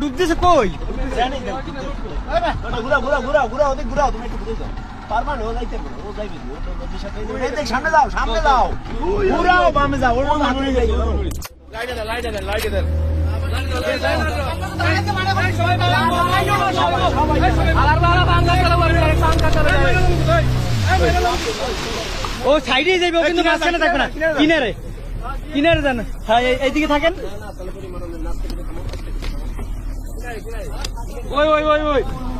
ডুবতেছে কই ঘুরা ঘুরা ঘুরা ঘুরা ওদিক ঘুরাও তুমি একটু ঘুরে যাও পারবা না ও যাইতে পারবে ও যাইবে ও তো নদীর সাথে এই সামনে যাও সামনে যাও ঘুরাও বামে যাও ওর মনে যাই লাইটে দেন লাইটে দেন লাইটে দেন ও সাইডে যাইবে ও কিন্তু মাঝখানে থাকবে না। কিনারে কিনারে। যান। হ্যাঁ এইদিকে থাকেন। ওই ওই ওই ওই।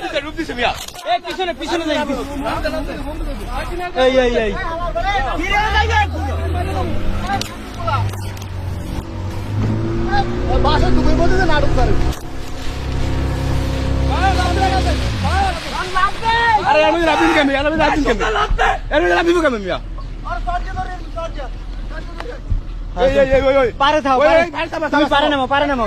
পিছনে পিছনে যাই এই এই এই। বাসা তুমি বলতে নাটক করে আরে আমি রাবিন কেমে আমি রাবিন কেমে আরে রাবিন কেমে মিয়া এই এই এই ওই ওই। পারে থাও পারে। তুমি পারে নামো পারে নামো।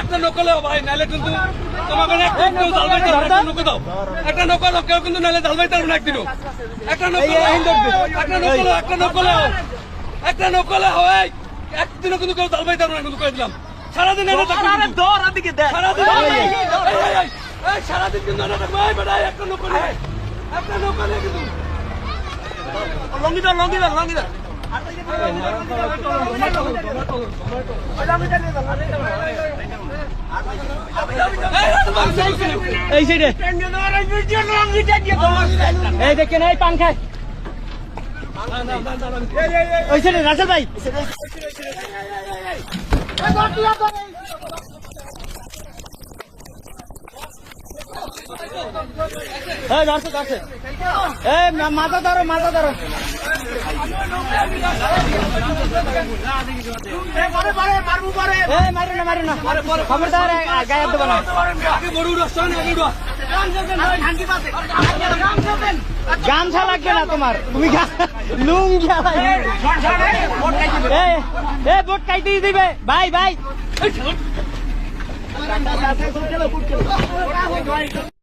একটা নৌকা লাও ভাই নালে কিন্তু তোমাকে একটা কেউ জালবাই দাও একটা নৌকা দাও। একটা নৌকা দাও কেউ কিন্তু নালে জালবাই দাও না একদিনও। একটা নৌকা একটা নৌকা একটা নৌকা একটা নৌকা এই একদিনও কিন্তু কেউ জালবাই দাও না কিন্তু কই দিলাম। সারাদিন সারাদিন কিন্তু একটা নৌকা নিয়ে একটা নৌকা নিয়ে কিন্তু লঙ্গি দাও লঙ্গি দাও লঙ্গি দাও এই সাইডে এই দেখেন এই পাংখায় ওই সাইডে রাসেল ভাই এই ধরছে মা- মাথা ধরো মাথা ধরো। মারো না মারো না। খবরদার গায়ে দেবো না। গামছা লাগবে না তোমার। তুমি লুঙ্গি এই বোট কাইতে দিবে। ভাই ভাই